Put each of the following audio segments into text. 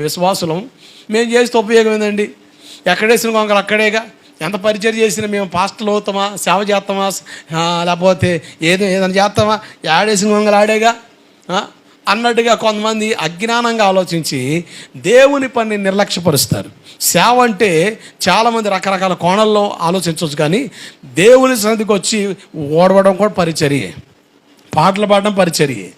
మేము విశ్వాసులం. మేము చేస్తే ఉపయోగం ఏందండి? ఎక్కడేసిన గొంగలు అక్కడేగా. ఎంత పరిచయం చేసినా మేము పాస్టర్లు అవుతామా? సేవ చేస్తామా? లేకపోతే ఏదో ఏదైనా చేస్తామా? ఆడేసిన కొంగలు ఆడేగా? అన్నట్టుగా కొంతమంది అజ్ఞానంగా ఆలోచించి దేవుని పని నిర్లక్ష్యపరుస్తారు. సేవ అంటే చాలామంది రకరకాల కోణల్లో ఆలోచించవచ్చు కానీ దేవుని సన్నిధికి వచ్చి ఓడవడం కూడా పరిచర్యే. పాటలు పాడడం పరిచర్యే.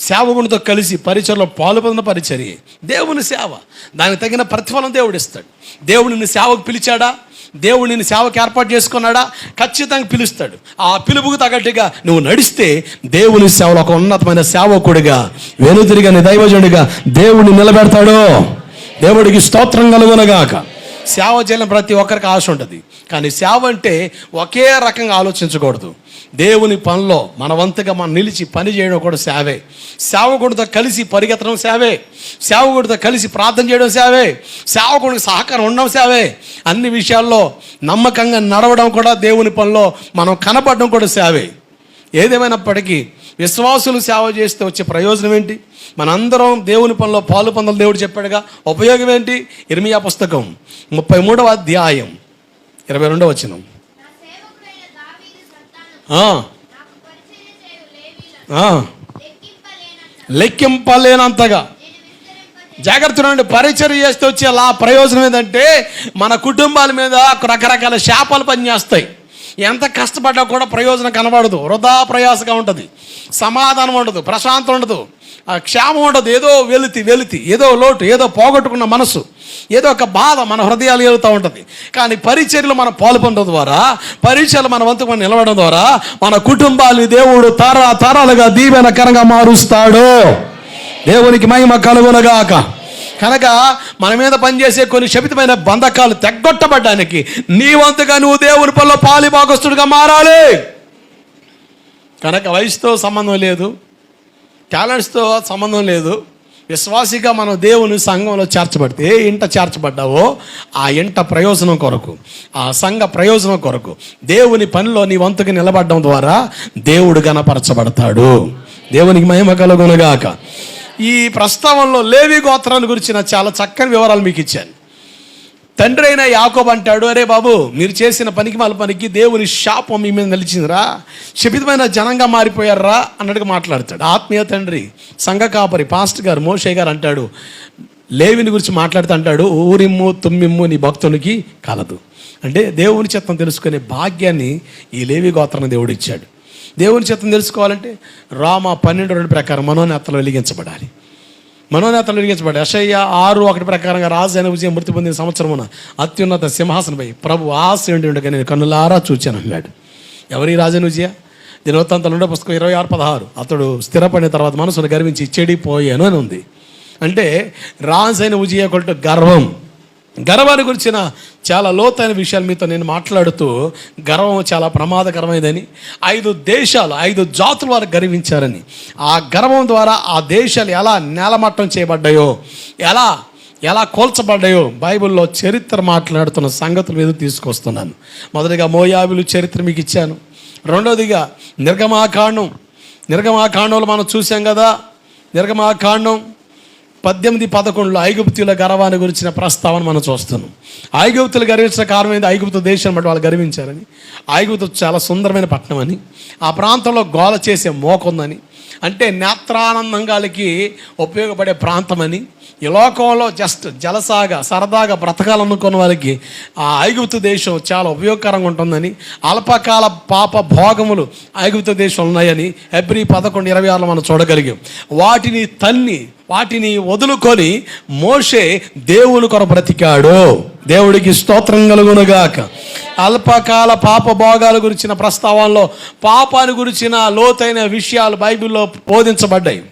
సేవకునితో కలిసి పరిచయలో పాల్పొందిన పరిచర్య. దేవుని సేవ. దానికి తగిన ప్రతిఫలం దేవుడు ఇస్తాడు దేవుడు నిన్ను సేవకు పిలిచాడా? దేవుడు నిన్ను సేవకు ఏర్పాటు చేసుకున్నాడా? ఖచ్చితంగా పిలుస్తాడు. ఆ పిలుపుకు తగ్గట్టుగా నువ్వు నడిస్తే దేవుని సేవలో ఒక ఉన్నతమైన సేవకుడిగా వెనుతిరిగని దైవజనుడిగా దేవుడిని నిలబెడతాడు. దేవుడికి స్తోత్రం కలుగునగాక. సేవ చేయడం ప్రతి ఒక్కరికి ఆశ ఉంటుంది. కానీ సేవ అంటే ఒకే రకంగా ఆలోచించకూడదు. దేవుని పనిలో మన వంతుగా మనం నిలిచి పని చేయడం కూడా సేవే. సేవకుడితో కలిసి పరిగెత్తడం సేవే. సేవకుడితో కలిసి ప్రార్థన చేయడం సేవే. సేవకుడికి సహకారం ఉండడం సేవే. అన్ని విషయాల్లో నమ్మకంగా నడవడం కూడా దేవుని పనిలో మనం కనపడడం కూడా సేవే. ఏదేమైనప్పటికీ విశ్వాసులు సేవ చేస్తే వచ్చే ప్రయోజనం ఏంటి? మనందరం దేవుని పనిలో పాలు పొందలు దేవుడు చెప్పాడుగా. ఉపయోగం ఏంటి? ఇర్మియా పుస్తకం ముప్పై మూడవ అధ్యాయం ఇరవై రెండవ వచనం లెక్కింపలేనంతగా. జాగ్రత్త నుండి పరిచయం చేస్తే వచ్చే లా ప్రయోజనం ఏంటంటే మన కుటుంబాల మీద రకరకాల శాపాలు పనిచేస్తాయి. ఎంత కష్టపడ్డా కూడా ప్రయోజనం కనబడదు. వృధా ప్రయాసగా ఉంటుంది. సమాధానం ఉండదు. ప్రశాంతం ఉండదు. ఆ క్షేమం ఉండదు. ఏదో వెలితి వెలితి ఏదో లోటు ఏదో పోగొట్టుకున్న మనసు ఏదో ఒక బాధ మన హృదయాలు ఏలుతూ ఉంటుంది. కానీ పరిచర్లు మనం పాల్పొనడం ద్వారా పరిచయలు మన వంతు మనం నిలవడం ద్వారా మన కుటుంబాలు దేవుడు తర తరాలుగా దీవెనకరంగా మారుస్తాడు. దేవునికి మహిమ కలుగునగాక. కనుక మన మీద పనిచేసే కొన్ని శపితమైన బంధకాలు తెగ్గొట్టబడ్డానికి నీ వంతుగా నువ్వు దేవుని పనిలో పాలిభాగస్తుడిగా మారాలి. కనుక వయసుతో సంబంధం లేదు టాలెంట్స్తో సంబంధం లేదు. విశ్వాసిగా మనం దేవుని సంఘంలో చేర్చబడితే ఏ ఇంట చేర్చబడ్డావో ఆ ఇంట ప్రయోజనం కొరకు ఆ సంఘ ప్రయోజనం కొరకు దేవుని పనిలో నీ వంతుకి నిలబడడం ద్వారా దేవుడు గణపరచబడతాడు. దేవునికి మహిమ కలుగునగాక. ఈ ప్రస్తావనలో లేవి గోత్రాన్ని గురించి నా చాలా చక్కని వివరాలు మీకు ఇచ్చాను. తండ్రి అయిన యాకోబ్ అంటాడు అరే బాబు మీరు చేసిన పనికి వాళ్ళ పనికి దేవుని శాపం మీ మీద నిలిచిందిరా. శపితమైన జనంగా మారిపోయారా? అన్నట్టుగా మాట్లాడతాడు. ఆత్మీయ తండ్రి సంఘ కాపరి పాస్టర్ గారు మోషే గారు అంటాడు లేవిని గురించి మాట్లాడుతూ అంటాడు ఊరిమ్ము తుమ్మిమ్ము నీ భక్తునికి కలదు. అంటే దేవుని చిత్తం తెలుసుకునే భాగ్యాన్ని ఈ లేవి గోత్రాన్ని దేవుడు ఇచ్చాడు దేవుని చిత్తం తెలుసుకోవాలంటే రామ పన్నెండు రెండు ప్రకారం మనోనేతలు వెలిగించబడాలి. మనోనేతలు వెలిగించబడి అషయ్య ఆరు ఒకటి ప్రకారంగా రాజు అయిన విజయం మృతి పొందిన సంవత్సరమున అత్యున్నత సింహాసనపై ప్రభు ఆశ ఉండగా నేను కన్నులారా చూచాను అన్నాడు. ఎవరి రాజైన విజయ? దినవృత్తాంతాలు ఉండే పుస్తకం ఇరవై ఆరు పదహారు. అతడు స్థిరపడిన తర్వాత మనసును గర్వించి చెడిపోయాను అని ఉంది. అంటే రాజైన విజయ కొట్టు గర్వం. గర్వాన్ని గురించిన చాలా లోతైన విషయాలు మీతో నేను మాట్లాడుతూ గర్వం చాలా ప్రమాదకరమైనదని ఐదు దేశాలు ఐదు జాతుల వారు గర్వించారని. ఆ గర్వం ద్వారా ఆ దేశాలు ఎలా నేలమట్టం చేయబడ్డాయో ఎలా ఎలా కోల్చబడ్డాయో బైబిల్లో చరిత్ర మాట్లాడుతున్న సంగతుల మీద తీసుకొస్తున్నాను. మొదటిగా మోయాబులు చరిత్ర మీకు ఇచ్చాను. రెండోదిగా నిర్గమాకాండం. నిర్గమాకాండంలో మనం చూసాం కదా నిర్గమాకాండం పద్దెనిమిది పదకొండులో ఐగుప్తుల గర్వాన్ని గురించిన ప్రస్తావన మనం చూస్తున్నాం. ఐగుప్తులు గర్వించిన కారణం ఏంది? ఐగుప్తు దేశం బట్టి వాళ్ళు గర్వించారని. ఐగుప్తు చాలా సుందరమైన పట్టణం అని. ఆ ప్రాంతంలో గోల చేసే మోకుందని. అంటే నేత్రానందంగాలకి ఉపయోగపడే ప్రాంతమని ఈ లోకంలో జస్ట్ జలసాగా సరదాగా బ్రతకాలనుకున్న వాళ్ళకి ఆ ఐగుప్తు దేశం చాలా ఉపయోగకరంగా ఉంటుందని అల్పకాల పాప భోగములు ఐగుప్తు దేశం ఉన్నాయని ఎబ్రి పదకొండు ఇరవై ఆరులో మనం చూడగలిగాం. వాటిని తన్ని వాటిని వదులుకొని మోషే దేవుని కొర బ్రతికాడు. దేవుడికి స్తోత్రం కలుగునుగాక. అల్పకాల పాప భోగాల గురించిన ప్రస్తావనలో పాపాన్ని గురించిన లోతైన విషయాలు బైబిల్లో బోధించబడ్డాయి.